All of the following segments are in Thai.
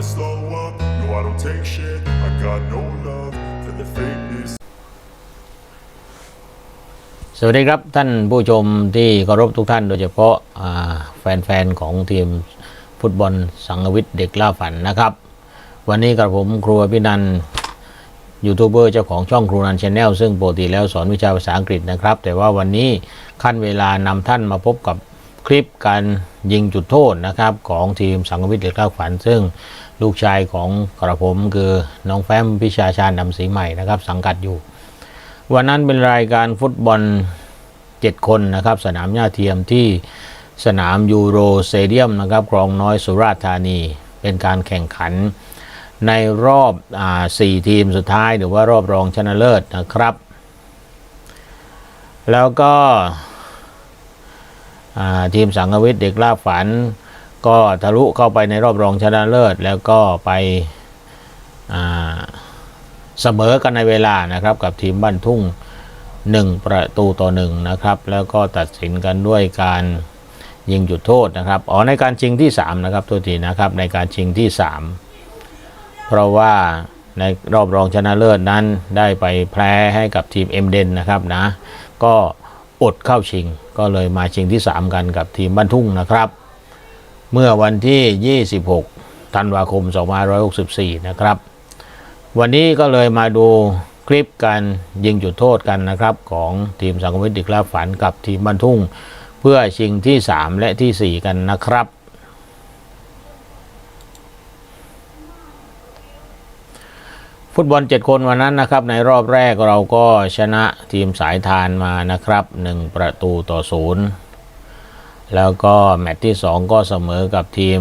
never slow up. No, I don't take shit. I got no love for the fakeness. สวัสดีครับท่านผู้ชมที่เคารพทุกท่านโดยเฉพาะแฟนๆ ของทีมฟุตบอลสังกวิทย์เด็กล่าฝันนะครับ วันนี้กับผมครัวพี่นันยูทูบเบอร์เจ้าของช่องครูนันชาแนลซึ่งปกติแล้วสอนวิชาภาษาอังกฤษนะครับ แต่ว่าวันนี้ขั้นเวลานำท่านมาพบกับคลิปการยิงจุดโทษนะครับของทีมสังกวิทย์เด็กล่าฝัน ซึ่ง ลูกชายของกระผมคือน้องแฟ้มพิชาชาญนำสีใหม่นะครับ สังกัดอยู่ วันนั้นเป็นรายการฟุตบอล 7 คนนะครับ สนามหญ้าเทียมที่สนามยูโรสเตเดียมนะครับคลองน้อยสุราษฎร์ธานี เป็นการแข่งขันในรอบอ่า4ทีมสุดท้าย หรือว่ารอบรองชนะเลิศนะครับ แล้วก็อ่าทีมสังกวิทย์เด็กล่าฝัน ก็ทะลุเข้าไปในรอบรองชนะเลิศ แล้วก็ไปเสมอกันในเวลานะครับ กับทีมบ้านทุ่ง 1 ประตูต่อ1นะครับ แล้วก็ตัดสินกันด้วยการยิงจุดโทษนะครับอ๋อในการชิงที่ 3 นะครับตัวทีนะครับในการชิงที่ 3 เพราะว่าในรอบรองชนะเลิศนั้นได้ไปแพ้ให้กับทีมเอ็มเดนนะครับนะ ก็อดเข้าชิงก็เลยมาชิงที่ 3 กันกับทีมบ้านทุ่งนะครับ เมื่อวันที่ 26 ธันวาคม 2564 นะครับ วันนี้ก็เลยมาดูคลิปการยิงจุดโทษกันนะครับ ของทีมสังคมวิทย์ดิกลาฝันกับทีมบันทุ่ง เพื่อชิงที่ 3 และที่ 4 กันนะครับ ฟุตบอล 7 คนวันนั้นนะครับ ในรอบแรกเราก็ชนะทีมสายทานมานะครับ 1 ประตูต่อศูนย์ แล้วก็แมตช์ที่ 2 ก็เสมอกับทีม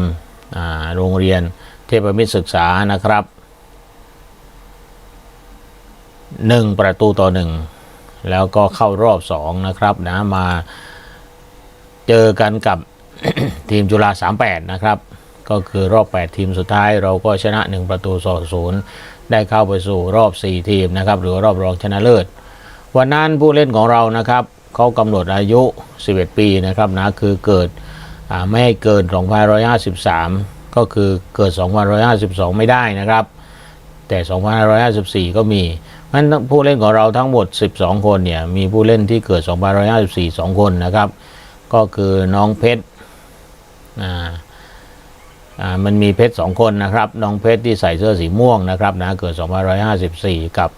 โรงเรียนเทพมิตรศึกษานะครับหนึ่งประตูต่อหนึ่งแล้วก็เข้ารอบสองนะครับนะมาเจอกันกับทีมจุฬา38 นะครับ ก็คือรอบ 8 ทีมสุดท้ายเราก็ชนะ 1 ประตูต่อศูนย์ได้เข้าไปสู่รอบ 4 ทีมนะครับ หรือรอบรองชนะเลิศ วันนั้นผู้เล่นของเรานะครับ เขากำหนดอายุ 11 ปีนะครับนะคือเกิดไม่ให้เกิน2553 ก็คือเกิด 2552 ไม่ได้นะครับ แต่ 2554 ก็มีเพราะฉะนั้นผู้เล่นของเราทั้งหมด 12 คนเนี่ยมีผู้เล่นที่เกิด 2554 2 คนนะครับ ก็คือน้องเพชรอ่ามันมีเพชร2คนนะครับน้องเพชรที่ใส่เสื้อสีม่วงนะครับนะเกิด 2554 กับ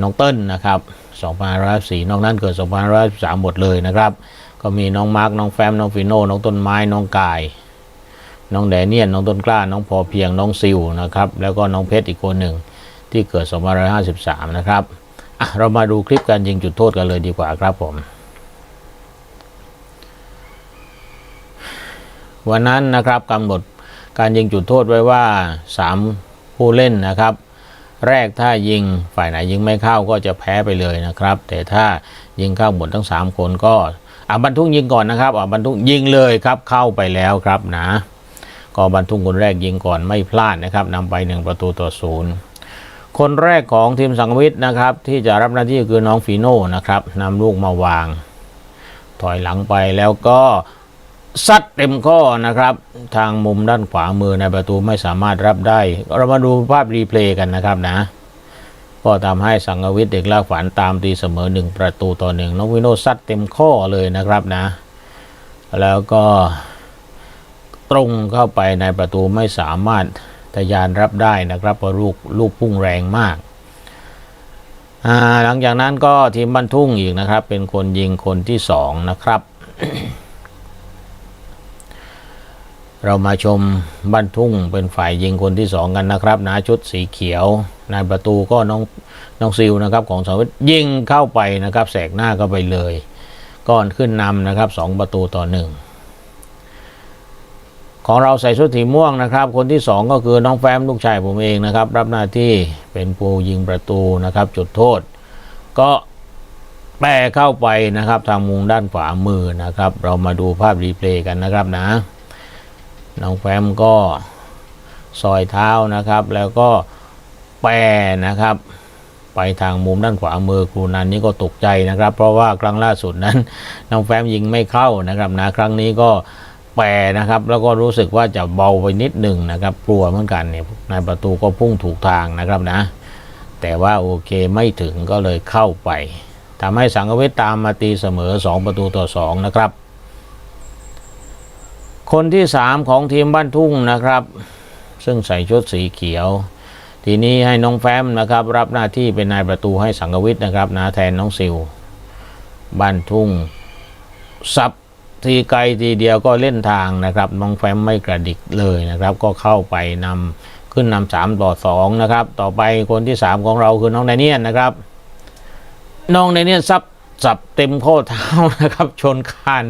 น้องเติ้ลนะครับ 2554นอกนั้นเกิด2553หมดเลยนะครับ ก็มีน้องมาร์กน้องแฟมน้องฟิโน่น้องต้นไม้น้องกาย น้องแดเนียนน้องต้นกล้า น้องพอเพียงน้องซิวนะครับแล้วก็น้องเพชรอีกคนหนึ่งที่เกิด2553นะครับอะเรามาดูคลิปการยิงจุดโทษกันเลยดีกว่าครับผม วันนั้นนะครับกำหนดการยิงจุดโทษไว้ว่า 3 ผู้เล่นนะครับ แรกถ้ายิงฝ่ายไหนยิงไม่เข้าก็จะแพ้ไปเลยนะครับ แต่ถ้ายิงเข้าหมดทั้ง 3 คนก็อะบรรทุกยิงก่อนนะครับอะบรรทุกยิงเลยครับเข้าไปแล้วครับนะ ก็บรรทุกคนแรกยิงก่อนไม่พลาดนะครับนำไป 1 ประตูต่อศูนย์คนแรกของทีมสังวิทย์นะครับ ที่จะรับหน้าที่คือน้องฟีโน่นะครับนำลูกมาวาง ถอยหลังไปแล้วก็ ซัดเต็มข้อนะครับ ทางมุมด้านขวามือในประตูไม่สามารถรับได้ เรามาดูภาพรีเพลย์กันนะครับนะ ก็ทำให้สังกวิทย์เด็กลากฝันตามตีเสมอหนึ่งประตูต่อหนึ่งน้องวิโนซัดเต็มข้อเลยนะครับนะ แล้วก็ตรงเข้าไปในประตูไม่สามารถทะยานรับได้นะครับเพราะลูกลูกพุ่งแรงมากหลังจากนั้นก็ทีมบ้านทุ่งอีกนะครับ เป็นคนยิงคนที่สองนะครับ เรามาชมบ้านทุ่งเป็นฝ่ายยิงคนที่สองกันนะครับนะชุดสีเขียวในประตูก็น้องน้องซิลนะครับของสาวิทยิงเข้าไปนะครับ แสกหน้าเข้าไปเลย ก่อนขึ้นนำนะครับสองประตูต่อหนึ่งของเราใส่ชุดสีม่วงนะครับ คนที่สองก็คือน้องแฟมลูกชายผมเองนะครับ รับหน้าที่เป็นผู้ยิงประตูนะครับ จุดโทษ ก็แปรเข้าไปนะครับ ทางมุมด้านขวามือนะครับ เรามาดูภาพรีเพลย์กันนะครับนะ น้องแฟมก็ซอยเท้านะครับ แล้วก็แปรนะครับ ไปทางมุมด้านขวามือครูนันนี่ก็ตกใจนะครับ เพราะว่าครั้งล่าสุดนั้นน้องแฟมยิงไม่เข้านะครับนะครั้งนี้ก็แปรนะครับ แล้วก็รู้สึกว่าจะเบาไปนิดหนึ่งนะครับกลัวเหมือนกันเนี่ยนายประตูก็พุ่งถูกทางนะครับนะ แต่ว่าโอเคไม่ถึงก็เลยเข้าไปทำให้สังเวชตามมาตีเสมอ 2 ประตูต่อ 2 นะครับ คนที่3ของทีมบ้านทุ่งนะครับ ซึ่งใส่ชุดสีเขียว ทีนี้ให้น้องแฟ้มนะครับ รับหน้าที่เป็นนายประตูให้สังกวิทย์นะครับนะแทนน้องซิวบ้านทุ่งซับทีไกลทีเดียวก็เล่นทางนะครับน้องแฟ้มไม่กระดิกเลยนะครับ ก็เข้าไปนำขึ้นนำสามต่อสองนะครับ ต่อไปคนที่สามของเราคือน้องไดเนียนนะครับ น้องไดเนียนซับ สับเต็มข้อเท้านะครับ ชนคาน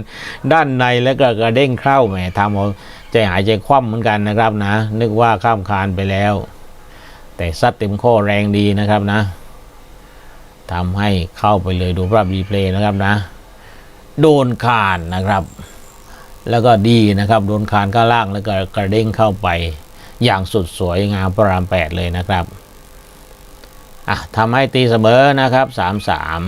ด้านในแล้วก็กระเด้งเข้าแหมทำเอาใจหายใจคว่ำเหมือนกันนะครับนะ นึกว่าข้ามคานไปแล้ว แต่ซัดเต็มข้อแรงดีนะครับนะทำให้เข้าไปเลยดูภาพรีเพลย์นะครับนะ โดนคานนะครับ แล้วก็ดีนะครับ โดนคานข้างล่างแล้วก็กระเด้งเข้าไป อย่างสุดสวยงามพระรามแปดเลยนะครับอะทำให้ตีเสมอนะครับสามสาม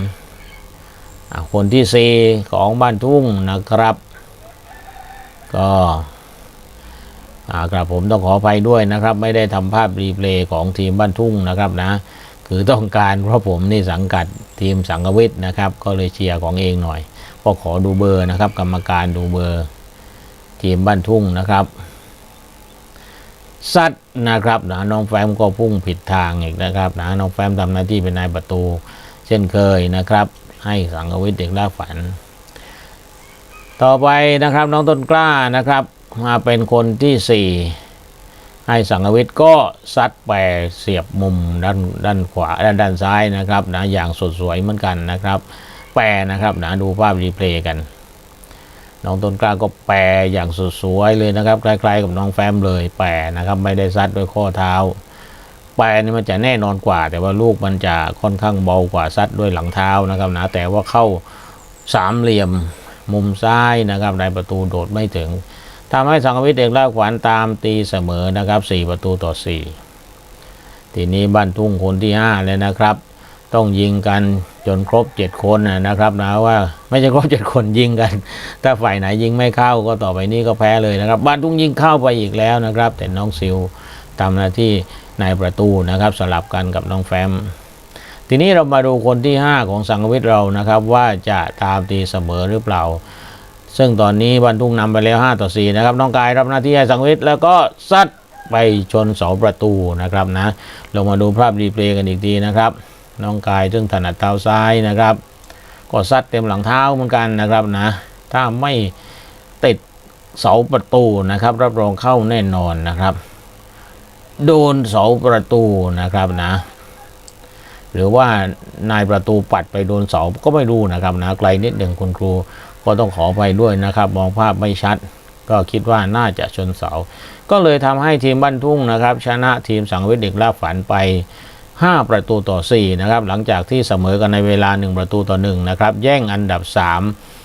คนที่สี่ของบ้านทุ่งนะครับ ก็อากระผมต้องขออภัยด้วยนะครับ ไม่ได้ทำภาพรีเพลย์ของทีมบ้านทุ่งนะครับนะ คือต้องการเพราะผมนี่สังกัดทีมสังกวิทย์นะครับ ก็เลยเชียร์ของเองหน่อยก็ขอดูเบอร์นะครับ กรรมการดูเบอร์ทีมบ้านทุ่งนะครับซัดนะครับนะน้องแฟมก็พุ่งผิดทางอีกนะครับนะน้องแฟมทำหน้าที่เป็นนายประตู เช่นเคยนะครับ ให้สังกวิเด็กล่าฝัน ต่อไปนะครับน้องต้นกล้านะครับ มาเป็นคนที่สี่ให้สังกวิก็ซัดไปเสียบมุมด้านด้านขวาด้านด้านซ้ายนะครับนะอย่างสดสวยเหมือนกันนะครับ แปรนะครับนะดูภาพรีเพลย์กันน้องต้นกล้าก็แปรอย่างสดสวยเลยนะครับคล้ายๆกับน้องแฟมเลยแปรนะครับ ไม่ได้ซัดด้วยข้อเท้า แปรนี่มันจะแน่นอนกว่า แต่ว่าลูกมันจะค่อนข้างเบากว่าซัดด้วยหลังเท้านะครับนะแต่ว่าเข้าสามเหลี่ยมมุมซ้ายนะครับในประตูโดดไม่ถึงทำให้สังกวิทย์เด็กลาขวัญตามตีเสมอนะครับสี่ประตูต่อสี่ทีนี้บ้านทุ่งคนที่ห้าเลยนะครับ ต้องยิงกันจนครบเจ็ดคนนะครับนะว่าไม่ใช่ครบเจ็ดคนยิงกัน ถ้าฝ่ายไหนยิงไม่เข้าก็ต่อไปนี้ก็แพ้เลยนะครับ บ้านทุ่งยิงเข้าไปอีกแล้วนะครับ แต่น้องซิลทำหน้าที่ ในประตูนะครับสลับกันกับน้องแฟม ทีนี้เรามาดูคนที่ 5 ของสังกวิทย์เรานะครับ ว่าจะตามตีเสมอหรือเปล่า ซึ่งตอนนี้บ้านทุ่งนำไปแล้ว 5 ต่อ 4 นะครับ น้องกายรับหน้าที่ให้สังวิทย์แล้วก็ซัดไปชนเสาประตูนะครับนะลงมาดูภาพรีเพลย์กันอีกทีนะครับ น้องกายซึ่งถนัดเท้าซ้ายนะครับ ก็ซัดเต็มหลังเท้าเหมือนกันนะครับนะ ถ้าไม่ติดเสาประตูนะครับ รับรองเข้าแน่นอนนะครับ โดนเสาประตูนะครับนะ หรือว่านายประตูปัดไปโดนเสาก็ไม่รู้นะครับนะไกลนิดหนึ่งคุณครูก็ต้องขอไปด้วยนะครับ มองภาพไม่ชัด ก็คิดว่าน่าจะชนเสา ก็เลยทำให้ทีมบ้านทุ่งนะครับ ชนะทีมสังเวชเด็กลาฝันไป 5 ประตูต่อ4นะครับหลังจากที่เสมอกันในเวลา 1 ประตูต่อ1นะครับแย่งอันดับ 3